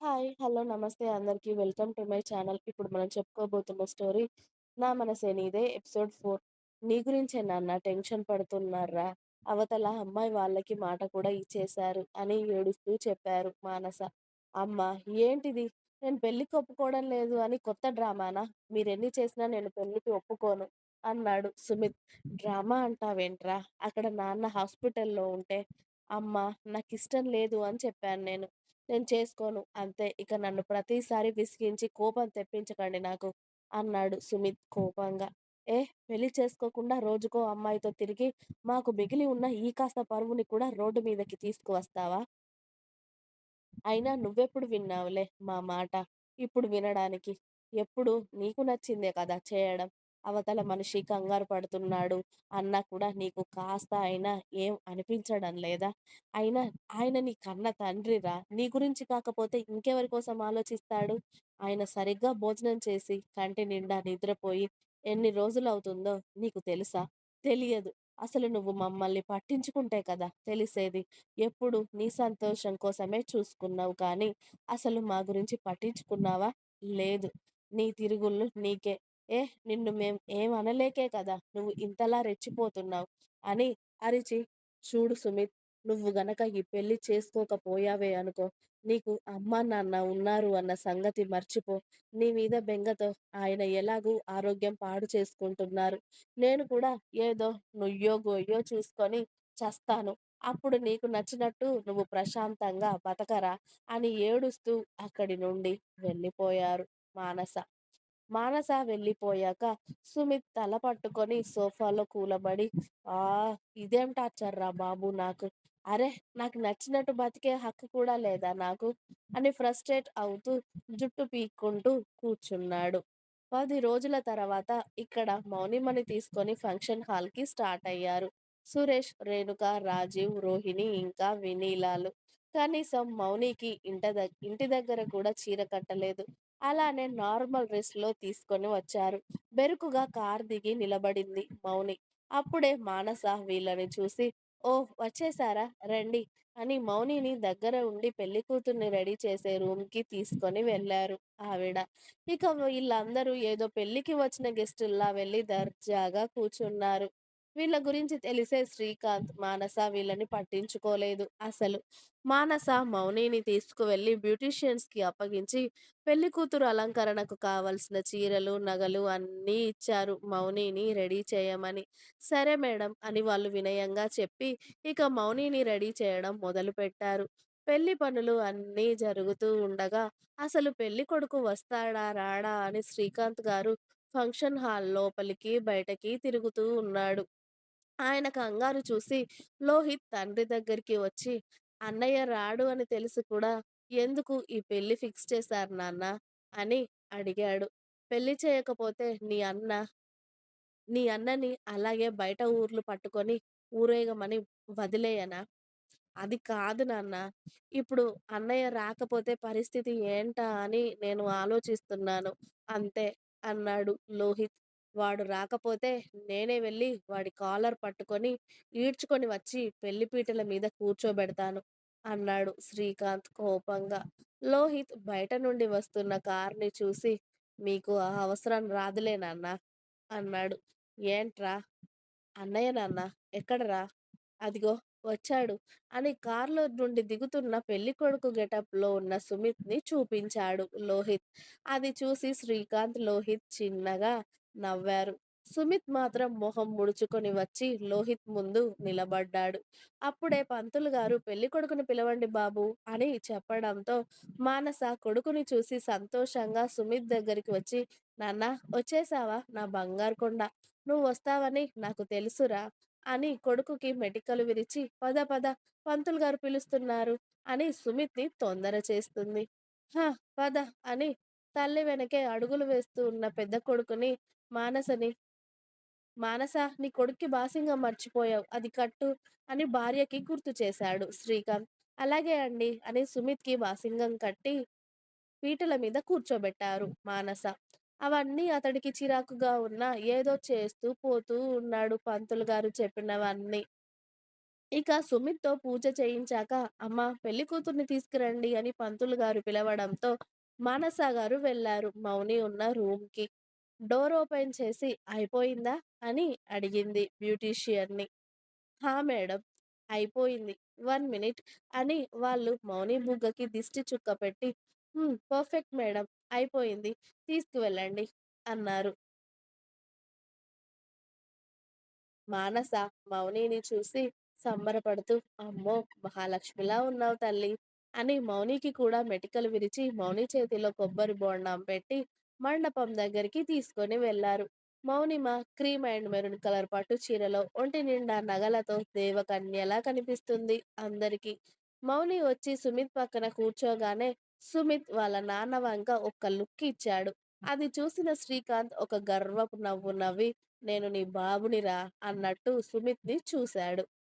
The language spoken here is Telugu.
హాయ్. హలో. నమస్తే అందరికీ వెల్కమ్ టు మై ఛానల్. ఇప్పుడు మనం చెప్పుకోబోతున్న స్టోరీ 'నా మనసే నీదే' ఎపిసోడ్ ఫోర్ నీ గురించే నాన్న టెన్షన్ పడుతున్నారా అవతల అమ్మాయి వాళ్ళకి మాట కూడా ఇచ్చేశారు అని ఏడుస్తూ చెప్పారు మానస. అమ్మ ఏంటిది? నేను పెళ్ళికి ఒప్పుకోవడం లేదు అని కొత్త డ్రామానా? మీరెన్ని చేసినా నేను పెళ్ళికి ఒప్పుకోను అన్నాడు సుమిత్. డ్రామా అంటావేంట్రా? అక్కడ నాన్న హాస్పిటల్లో ఉంటే అమ్మ నాకు ఇష్టం లేదు అని చెప్పాను నేను. నేను చేసుకోను అంతే. ఇక నన్ను ప్రతిసారి విసిగించి కోపం తెప్పించకండి నాకు అన్నాడు సుమిత్ కోపంగా. ఏ పెళ్ళి చేసుకోకుండా రోజుకో అమ్మాయితో తిరిగి మాకు మిగిలి ఉన్న ఈ కాస్త పరువుని కూడా రోడ్డు మీదకి తీసుకువస్తావా? అయినా నువ్వెప్పుడు విన్నావులే మా మాట ఇప్పుడు వినడానికి. ఎప్పుడు నీకు నచ్చిందే కదా చేయడం. అవతల మనిషి కంగారు పడుతున్నాడు అన్నా కూడా నీకు కాస్త అయినా ఏం అనిపించడం లేదా? అయినా ఆయన నీ కన్న తండ్రిరా! నీ గురించి కాకపోతే ఇంకెవరి కోసం ఆలోచిస్తాడు? ఆయన సరిగ్గా భోజనం చేసి కంటి నిండా నిద్రపోయి ఎన్ని రోజులవుతుందో నీకు తెలుసా? తెలియదు. అసలు నువ్వు మమ్మల్ని పట్టించుకుంటే కదా తెలిసేది. ఎప్పుడూ నీ సంతోషం కోసమే చూసుకున్నావు కానీ అసలు మా గురించి పట్టించుకున్నావా? లేదు. నీ తిరుగుళ్ళు నీకే. ఏ నిన్ను మేం ఏం అనలేకే కదా నువ్వు ఇంతలా రెచ్చిపోతున్నావ్ అని అరిచి చూడు సుమిత్ నువ్వు గనక ఈ పెళ్ళి చేసుకోకపోయావే అనుకో నీకు అమ్మా నాన్న ఉన్నారు అన్న సంగతి మర్చిపో. నీ మీద బెంగతో ఆయన ఎలాగూ ఆరోగ్యం పాడు చేసుకుంటున్నారు. నేను కూడా ఏదో నుయ్యో గొయ్యో చూసుకొని చస్తాను. అప్పుడు నీకు నచ్చినట్టు నువ్వు ప్రశాంతంగా బతకరా అని ఏడుస్తూ అక్కడి నుండి వెళ్ళిపోయారు మానస. మానస వెళ్ళిపోయాక సుమిత్ తల పట్టుకొని సోఫాలో కూలబడి ఆ ఇదేం టార్చర్ రా బాబు నాకు. అరే నాకు నచ్చినట్టు బతికే హక్కు కూడా లేదా నాకు? అని ఫ్రస్ట్రేట్ అవుతూ జుట్టు పీక్కుంటూ కూర్చున్నాడు. పది రోజుల తర్వాత ఇక్కడ మౌనిమని తీసుకొని ఫంక్షన్ హాల్కి స్టార్ట్ అయ్యారు. సురేష్, రేణుక, రాజీవ్, రోహిణి ఇంకా వినీలాలు కనీసం మౌనికి ఇంట దగ్ ఇంటి దగ్గర కూడా చీర కట్టలేదు. అలానే నార్మల్ రెస్ట్లో తీసుకొని వచ్చారు. బెరుకుగా కార్ దిగి నిలబడింది మౌని. అప్పుడే మానస వీళ్ళని చూసి ఓ వచ్చేసారా రండి అని మౌనిని దగ్గర ఉండి పెళ్ళి కూతుర్ని రెడీ చేసే రూమ్కి తీసుకొని వెళ్ళారు ఆవిడ. ఇక వీళ్ళందరూ ఏదో పెళ్ళికి వచ్చిన గెస్టుల్లా వెళ్ళి దర్జాగా కూర్చున్నారు. వీళ్ళ గురించి తెలిసే శ్రీకాంత్, మానస వీళ్ళని పట్టించుకోలేదు అసలు. మానస మౌనిని తీసుకువెళ్ళి బ్యూటీషియన్స్కి అప్పగించి పెళ్ళికూతురు అలంకరణకు కావలసిన చీరలు, నగలు అన్నీ ఇచ్చారు మౌనిని రెడీ చేయమని. సరే మేడం అని వాళ్ళు వినయంగా చెప్పి ఇక మౌనిని రెడీ చేయడం మొదలుపెట్టారు. పెళ్ళి పనులు అన్నీ జరుగుతూ ఉండగా అసలు పెళ్ళికొడుకు వస్తాడా రాడా అని శ్రీకాంత్ గారు ఫంక్షన్ హాల్ లోపలికి బయటకి తిరుగుతూ ఉన్నాడు. ఆయన కంగారు చూసి లోహిత్ తండ్రి దగ్గరికి వచ్చి అన్నయ్య రాడు అని తెలిసి కూడా ఎందుకు ఈ పెళ్ళి ఫిక్స్ చేశారు నాన్న అని అడిగాడు. పెళ్ళి చేయకపోతే నీ అన్న నీ అన్నని అలాగే బయట ఊర్లు పట్టుకొని ఊరేగమని వదిలేయనా? అది కాదు నాన్నా. ఇప్పుడు అన్నయ్య రాకపోతే పరిస్థితి ఏంటా అని నేను ఆలోచిస్తున్నాను అంతే అన్నాడు లోహిత్. వాడు రాకపోతే నేనే వెళ్ళి వాడి కాలర్ పట్టుకొని ఈడ్చుకొని వచ్చి పెళ్ళిపీటల మీద కూర్చోబెడతాను అన్నాడు శ్రీకాంత్ కోపంగా. లోహిత్ బయట నుండి వస్తున్న కార్ని చూసి మీకు ఆ అవసరం రాదులే నాన్నా అన్నాడు. ఏంట్రా? అన్నయ్య నాన్నా ఎక్కడరా? అదిగో వచ్చాడు అని కార్లో నుండి దిగుతున్న పెళ్ళికొడుకు కొడుకు గెటప్లో ఉన్న సుమిత్ని చూపించాడు లోహిత్. అది చూసి శ్రీకాంత్, లోహిత్ చిన్నగా నవ్వారు. సుమిత్ మాత్రం మొహం ముడుచుకొని వచ్చి లోహిత్ ముందు నిలబడ్డాడు. అప్పుడే పంతులుగారు పెళ్ళికొడుకుని పిలవండి బాబూ అని చెప్పడంతో మానస కొడుకుని చూసి సంతోషంగా సుమిత్ దగ్గరికి వచ్చి నాన్నా వచ్చేశావా నా బంగారు కొండ. నువ్వు వస్తావని నాకు తెలుసురా అని కొడుకుకి మెటికలు విరిచి పద పద పంతులుగారు పిలుస్తున్నారు అని సుమిత్ని తొందర చేస్తుంది. హ పద అని తల్లి వెనకే అడుగులు వేస్తూ ఉన్న పెద్ద కొడుకుని మానసని మానస నీ కొడుక్కి బాసింగం మర్చిపోయావు అది కట్టు అని భార్యకి గుర్తు చేశాడు శ్రీకాంత్. అలాగే అండి అని సుమిత్కి బాసింగం కట్టి పీటల మీద కూర్చోబెట్టారు మానస. అవన్నీ అతడికి చిరాకుగా ఉన్న ఏదో చేస్తూ పోతూ ఉన్నాడు పంతులు గారు చెప్పినవన్నీ ఇక సుమిత్‌తో పూజ చేయించాక, "అమ్మా పెళ్ళి కూతుర్ని తీసుకురండి" అని పంతులు గారు పిలవడంతో మానస గారు వెళ్ళారు మౌని ఉన్న రూమ్‌కి. డోర్ ఓపెన్ చేసి "అయిపోయిందా?" అని అడిగింది బ్యూటీషియన్‌ని. "హా మేడం, అయిపోయింది. వన్ మినిట్" అని వాళ్ళు మౌని బుగ్గకి దిష్టి చుక్క పెట్టి పర్ఫెక్ట్ మేడం. అయిపోయింది. తీసుకువెళ్ళండి" అన్నారు. మానస మౌనిని చూసి సంబరపడుతూ "అమ్మో! మహాలక్ష్మిలా ఉన్నావు తల్లి అని మౌనికి కూడా మెటికలు విరిచి మౌని చేతిలో కొబ్బరి బోండాం పెట్టి మండపం దగ్గరికి తీసుకొని వెళ్ళారు. మౌనిమ క్రీమ్ అండ్ మెరూన్ కలర్ పట్టు చీరలో ఒంటి నిండా నగలతో దేవకన్యలా కనిపిస్తుంది అందరికీ మౌని వచ్చి సుమిత్ పక్కన కూర్చోగానే సుమిత్ వాళ్ళ నాన్న వంక ఒక్క లుక్ ఇచ్చాడు. అది చూసిన శ్రీకాంత్ ఒక గర్వపు నవ్వు నవ్వి "నేను నీ బాబునిరా" అన్నట్టు సుమిత్ని చూశాడు.